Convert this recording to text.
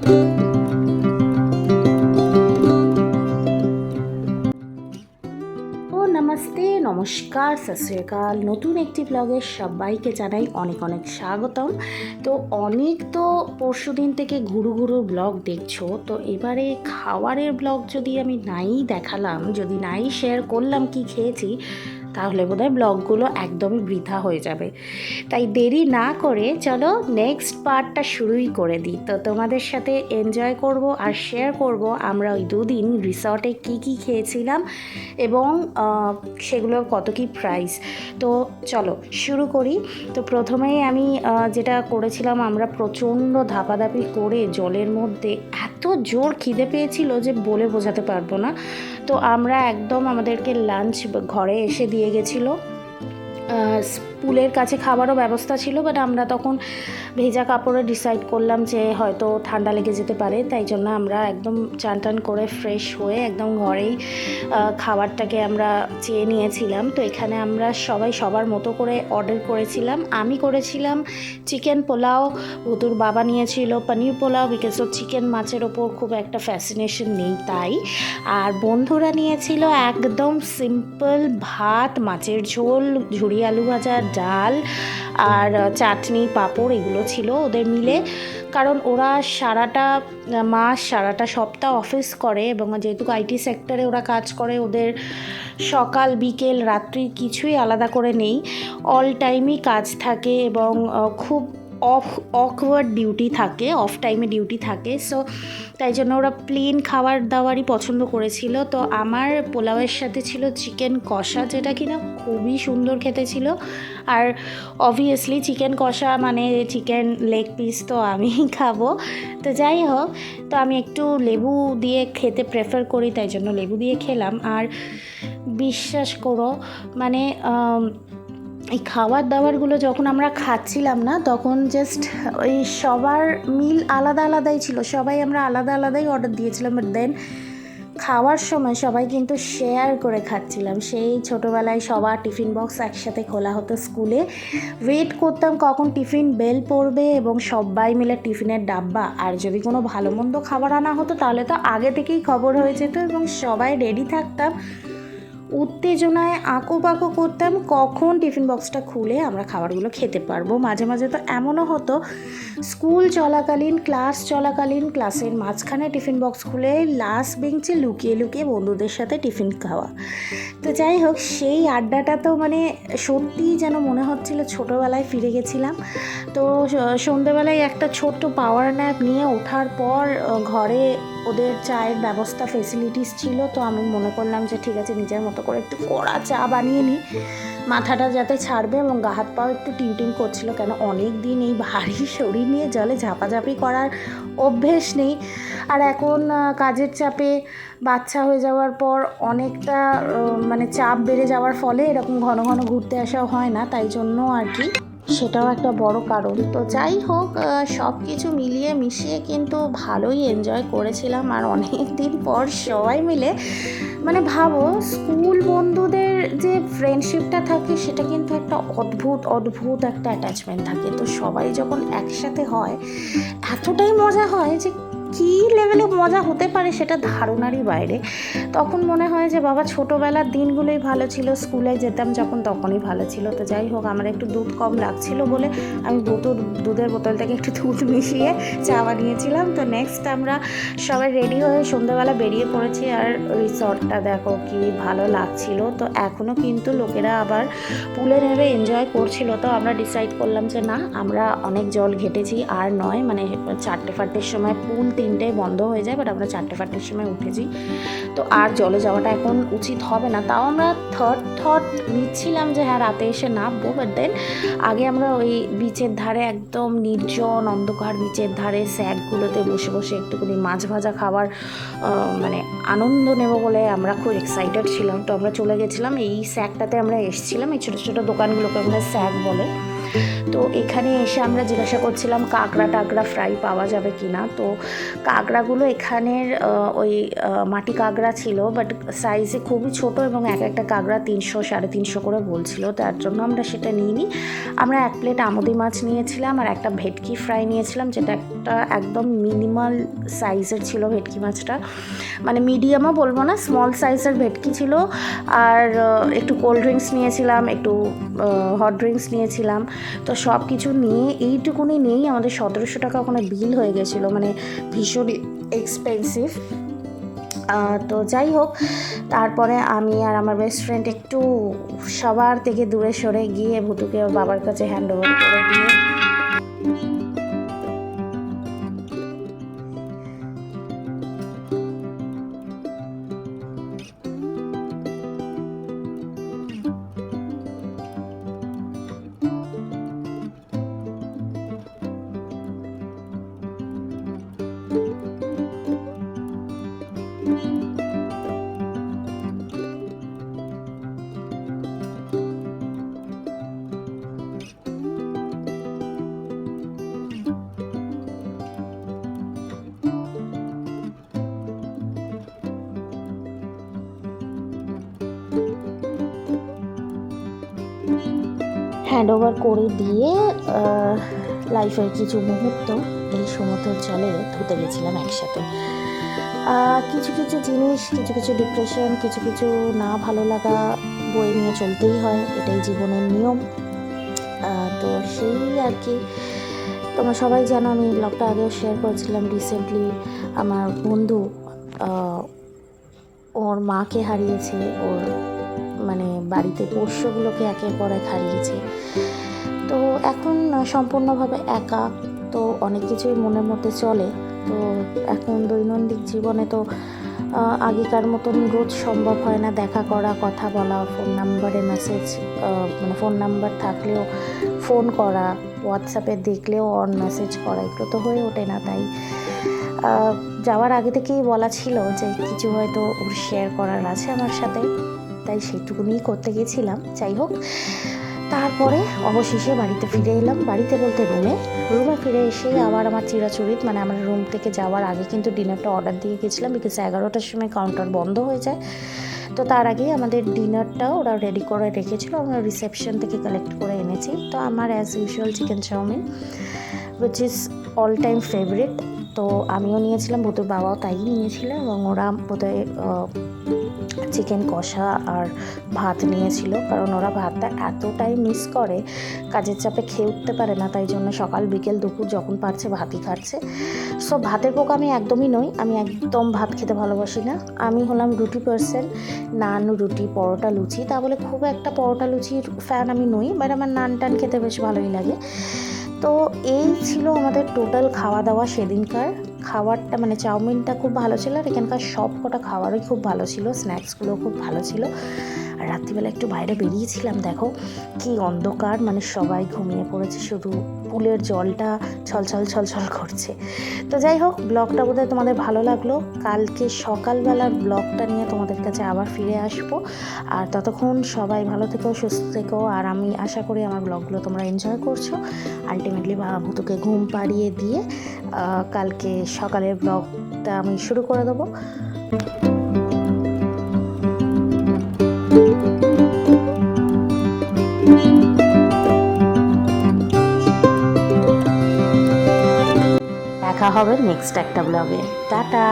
ও নমস্তে, নমস্কার শ্রী নতুন একটি ব্লগে সবাইকে জানাই অনেক অনেক স্বাগতম। তো অনেক তো পরশু দিন থেকে ঘুরু ঘুরু ব্লগ দেখছ, তো এবারে খাবারের ব্লগ যদি আমি নাই দেখালাম, যদি নাই শেয়ার করলাম কি খেয়েছি তাহলে বোধহয় ব্লগগুলো একদমই বৃথা হয়ে যাবে। তাই দেরি না করে চলো নেক্সট পার্টটা শুরুই করে দিই। তো তোমাদের সাথে এনজয় করব আর শেয়ার করব আমরা ওই দুদিন রিসর্টে কি কি খেয়েছিলাম এবং সেগুলোর কত কি প্রাইস তো চলো শুরু করি। তো প্রথমেই আমি যেটা করেছিলাম আমরা প্রচণ্ড ধাপাধাপি করে জলের মধ্যে এত জোর খিদে পেয়েছিল যে বলে বোঝাতে পারব না। তো আমরা একদম আমাদেরকে লাঞ্চ ঘরে এসে দিয়ে গেছিল পুলের কাছে খাবারও ব্যবস্থা ছিল বাট আমরা তখন ভেজা কাপড়ে ডিসাইড করলাম যে হয়তো ঠান্ডা লেগে যেতে পারে, তাই জন্য আমরা একদম চান টান করে ফ্রেশ হয়ে একদম ঘরেই খাবারটাকে আমরা চেয়ে নিয়েছিলাম। তো এখানে আমরা সবাই সবার মতো করে অর্ডার করেছিলাম। আমি করেছিলাম চিকেন পোলাও, ভুতুর বাবা নিয়েছিল পনির পোলাও বিকজ ও চিকেন মাছের ওপর খুব একটা ফ্যাসিনেশন নেই তাই। আর বন্ধুরা নিয়েছিল একদম সিম্পল ভাত, মাছের ঝোল, ঝুড়ি আলু ভাজা ডাল আর চাটনি, পাঁপড় এগুলো ছিল ওদের মিলে। কারণ ওরা সারাটা মাস, সারাটা সপ্তাহ অফিস করে এবং যেহেতু আইটি সেক্টরে ওরা কাজ করে, ওদের সকাল, বিকেল, রাত্রি কিছুই আলাদা করে নেই। অল টাইমই কাজ থাকে এবং খুব অফ অকওয়ার্ড ডিউটি থাকে অফ টাইমে ডিউটি থাকে সো তাই জন্য ওরা প্লেন খাবার দাবারই পছন্দ করেছিল। তো আমার পোলাওয়ের সাথে ছিল চিকেন কষা, যেটা কিনা খুবই সুন্দর খেতে ছিল। আর অবভিয়াসলি চিকেন কষা মানে চিকেন লেগ পিস তো আমি খাব। তো যাই হোক, তো আমি একটু লেবু দিয়ে খেতে প্রেফার করি, তাই জন্য লেবু দিয়ে খেলাম। আর বিশ্বাস করো মানে এই খাবার দাবারগুলো যখন আমরা খাচ্ছিলাম না, তখন জাস্ট ওই সবার মিল আলাদা আলাদাই ছিল। সবাই আমরা আলাদা আলাদাই অর্ডার দিয়েছিলাম বাট দেন খাওয়ার সময় সবাই কিন্তু শেয়ার করে খাচ্ছিলাম। সেই ছোটোবেলায় সবার টিফিন বক্স একসাথে খোলা হতো স্কুলে। ওয়েট করতাম কখন টিফিন বেল পড়বে এবং সবাই মিলে টিফিনের ডাব্বা। আর যদি কোনো ভালো মন্দ খাবার আনা হতো, তাহলে তো আগে থেকেই খবর হয়ে যেত এবং সবাই রেডি থাকতাম। উত্তেজনায় আঁকো পাকো করতাম, কখন টিফিন বক্সটা খুলে আমরা খাবারগুলো খেতে পারব। মাঝে মাঝে তো এমনও হতো, স্কুল চলাকালীন, ক্লাস চলাকালীন, ক্লাসের মাঝখানে টিফিন বক্স খুলে লাস্ট বেঞ্চে লুকিয়ে লুকিয়ে বন্ধুদের সাথে টিফিন খাওয়া। তো যাই হোক, সেই আড্ডাটা তো মানে সত্যিই যেন মনে হচ্ছিল ছোটোবেলায় ফিরে গেছিলাম। তো সন্ধেবেলায় একটা ছোট্ট পাওয়ার ন্যাপ নিয়ে ওঠার পর, ঘরে ওদের চায়ের ব্যবস্থা ফেসিলিটিস ছিল, তো আমি মনে করলাম যে ঠিক আছে, নিজের মতো করে একটু কড়া চা বানিয়ে নিই। মাথাটা যাতে ছাড়বে এবং গা হাত পাও একটু টিউটিং করছিল, কেন অনেক দিন এই ভারী শরীর নিয়ে জলে ঝাপাঝাপি করার অভ্যেস নেই। আর এখন কাজের চাপে বাচ্চা হয়ে যাওয়ার পর অনেকটা মানে চাপ বেড়ে যাওয়ার ফলে এরকম ঘন ঘন ঘুরতে আসাও হয় না, তাই জন্য আর কি। সেটাও একটা বড় কারণ। তো যাই হোক সব কিছু মিলিয়ে মিশিয়ে কিন্তু ভালোই এনজয় করেছিলাম আর অনেক দিন পর সবাই মিলে। মানে ভাবো স্কুল বন্ধুদের যে ফ্রেন্ডশিপটা থাকে, সেটা কিন্তু একটা অদ্ভুত অদ্ভুত একটা অ্যাটাচমেন্ট থাকে। তো সবাই যখন একসাথে হয়, এতটাই মজা হয় যে কী লেভেলে মজা হতে পারে সেটা ধারণারই বাইরে। তখন মনে হয় যে, বাবা, ছোটোবেলার দিনগুলোই ভালো ছিল, স্কুলে যেতাম যখন তখনই ভালো ছিল। তো যাই হোক, আমার একটু দুধ কম লাগছিল বলে আমি বোতল দুধের বোতল থেকে একটু দুধ মিশিয়ে চা বানিয়েছিলাম। তো নেক্সট আমরা সবাই রেডি হয়ে সন্ধ্যাবেলা বেরিয়ে পড়েছি আর রিসর্টটা দেখো কি ভালো লাগছিল। তো এখনও কিন্তু লোকেরা আবার পুলে নেমে এনজয় করছিল। তো আমরা ডিসাইড করলাম যে, না, আমরা অনেক জল ঘেটেছি, আর নয় মানে চারটে ফারটের সময় পুল তিনটেয় বন্ধ হয়ে যায় বাট আমরা চারটে ফারটের সময় উঠেছি। তো আর জলে যাওয়াটা এখন উচিত হবে না। তাও আমরা থার্ড থট নিচ্ছিলাম যে হ্যাঁ রাতে এসে নামবো বাট দেন আগে আমরা ওই বিচের ধারে একদম নির্জন অন্ধকার বিচের ধারে স্যাকগুলোতে বসে বসে একটুখানি মাছ ভাজা খাবার মানে আনন্দ নেব বলে আমরা খুব এক্সাইটেড ছিলাম। তো আমরা চলে গেছিলাম, এই স্যাকটাতে আমরা এসেছিলাম, এই ছোটো ছোটো দোকানগুলোকে আমরা স্যাক বলে। তো এখানে এসে আমরা জিজ্ঞাসা করছিলাম, কাঁকড়া টাকড়া ফ্রাই পাওয়া যাবে কি না তো কাঁকড়াগুলো এখানের ওই মাটি কাঁকড়া ছিল বাট সাইজে খুবই ছোট এবং এক একটা কাঁকড়া তিনশো, সাড়ে তিনশো করে বলছিল, তার জন্য আমরা সেটা নিইনি। আমরা এক প্লেট আমুদি মাছ নিয়েছিলাম আর একটা ভেটকি ফ্রাই নিয়েছিলাম, যেটা একটা একদম মিনিমাল সাইজের ছিল ভেটকি মাছটা। মানে মিডিয়ামও বলব না স্মল সাইজের ভেটকি ছিল। আর একটু কোল্ড ড্রিঙ্কস নিয়েছিলাম, একটু হট ড্রিঙ্কস নিয়েছিলাম। তো সব কিছু নিয়ে এইটুকুনি নিয়েই আমাদের সতেরোশো টাকা ওখানে বিল হয়ে গেছিল মানে ভীষণ এক্সপেন্সিভ তো যাই হোক, তারপরে আমি আর আমার বেস্ট ফ্রেন্ড একটু সবার থেকে দূরে সরে গিয়ে ভুতুকে বাবার কাছে হ্যান্ড ওভার করে দিয়ে হ্যান্ড ওভার করে দিয়ে লাইফের কিছু মুহূর্ত এই সমুদ্র জলে ধুতে গেছিলাম একসাথে। কিছু কিছু জিনিস, কিছু কিছু ডিপ্রেশন কিছু কিছু না ভালো লাগা বয়ে নিয়ে চলতেই হয়, এটাই জীবনের নিয়ম। তো সেই আর কি। তোমরা সবাই জানো, আমি ব্লগটা আগেও শেয়ার করেছিলাম রিসেন্টলি আমার বন্ধু ওর মাকে হারিয়েছে, ওর মানে বাড়িতে পোষ্যগুলোকে একের পর এক হারিয়েছে। তো এখন সম্পূর্ণভাবে একা, তো অনেক কিছুই মনের মধ্যে চলে। তো এখন দৈনন্দিন জীবনে তো আগেকার মতন রোজ সম্ভব হয় না দেখা করা, কথা বলা ফোন নাম্বারে মেসেজ মানে ফোন নাম্বার থাকলেও ফোন করা হোয়াটসঅ্যাপে দেখলেও অন মেসেজ করা, এগুলো তো হয়ে ওঠে না তাই। যাওয়ার আগে থেকেই বলা ছিল যে কিছু হয়তো ওর শেয়ার করার আছে আমার সাথে। তাই সেটুকুনি করতে গেছিলাম। যাই হোক, তারপরে অবশেষে বাড়িতে ফিরে এলাম। বাড়িতে বলতে রুমে রুমে ফিরে এসেই আবার আমার চিরাচরিত মানে আমার রুম থেকে যাওয়ার আগে কিন্তু ডিনারটা অর্ডার দিয়ে গেছিলাম বিকজ এগারোটার সময় কাউন্টার বন্ধ হয়ে যায়। তো তার আগেই আমাদের ডিনারটা ওরা রেডি করে রেখেছিল, আমরা রিসেপশন থেকে কালেক্ট করে এনেছি। তো আমার as usual chicken chow mein which is all time favourite তো আমিও নিয়েছিলাম বোধহয় বাবাও তাই নিয়েছিল এবং ওরা বোধহয় চিকেন কষা আর ভাত নিয়েছিল, কারণ ওরা ভাতটা এতটাই মিস করে, কাজের চাপে খেয়ে উঠতে পারে না, তাই জন্য সকাল বিকেল দুপুর যখন পারছে ভাতই খাচ্ছে। সো ভাতের পোকা আমি একদমই নই, আমি একদম ভাত খেতে ভালোবাসি না। আমি হলাম রুটি পার্সন নান, রুটি, পরোটা, লুচি, তা বলে খুব একটা পরোটা, লুচির ফ্যান আমি নই বাট আমার নান টান খেতে বেশ ভালোই লাগে। তো, এই ছিল আমাদের টোটাল খাওয়া দাওয়া সেদিনকার। খাবারটা মানে চাউমিনটা খুব ভালো ছিল আর এখানকার সব কটা খাবারই খুব ভালো ছিল স্ন্যাক্সগুলো খুব ভালো ছিল। আর রাত্রিবেলা একটু বাইরে বেরিয়েছিলাম, দেখো কি অন্ধকার মানে সবাই ঘুমিয়ে পড়েছে, শুধু পুলের জলটা ছলছল ছলছল করছে। তো যাই হোক, ব্লগটা বোধহয় তোমাদের ভালো লাগল। কালকে সকালবেলার ব্লগটা নিয়ে তোমাদের কাছে আবার ফিরে আসব। আর ততক্ষণ সবাই ভালো থেকো, সুস্থ থেকো, আর আমি আশা করি আমার ব্লগগুলো তোমরা এনজয় করছ। আলটিমেটলি বাবা ভুতুকে ঘুম পাড়িয়ে দিয়ে কালকে সকালের ব্লগটা আমি শুরু করে দেবো। দেখা হবে নেক্সট একটা ব্লগে। টাটা।